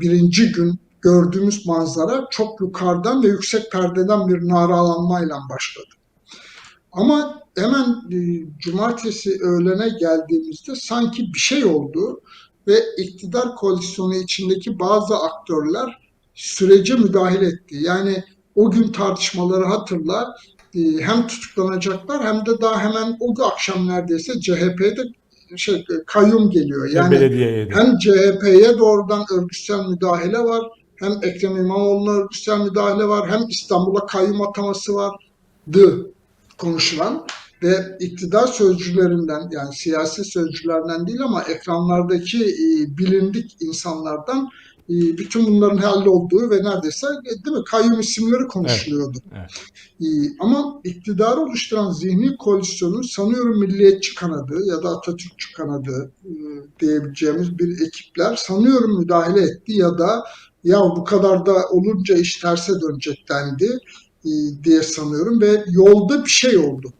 birinci gün gördüğümüz manzara çok yukarıdan ve yüksek perdeden bir naralanmayla başladı. Ama hemen e, cumartesi öğlene geldiğimizde sanki bir şey oldu ve iktidar koalisyonu içindeki bazı aktörler sürece müdahale etti. Yani o gün tartışmaları hatırla e, hem tutuklanacaklar hem de daha hemen o akşam neredeyse CHP'de şey kayyum geliyor. Hem Yani belediyeye de. hem CHP'ye doğrudan örgütsel müdahale var, hem Ekrem İmamoğlu'na örgütsel müdahale var, hem İstanbul'a kayyum ataması vardı konuşulan ve iktidar sözcülerinden yani siyasi sözcülerden değil ama ekranlardaki e, bilindik insanlardan e, bütün bunların hallolduğu ve neredeyse e, değil mi kayyum isimleri konuşuluyordu. Evet, E, ama iktidarı oluşturan zihni koalisyonu sanıyorum milliyetçi kanadı ya da Atatürkçü kanadı e, diyebileceğimiz bir ekipler sanıyorum müdahale etti ya da ya bu kadar da olunca iş terse dönecek dendi e, diye sanıyorum ve yolda bir şey oldu.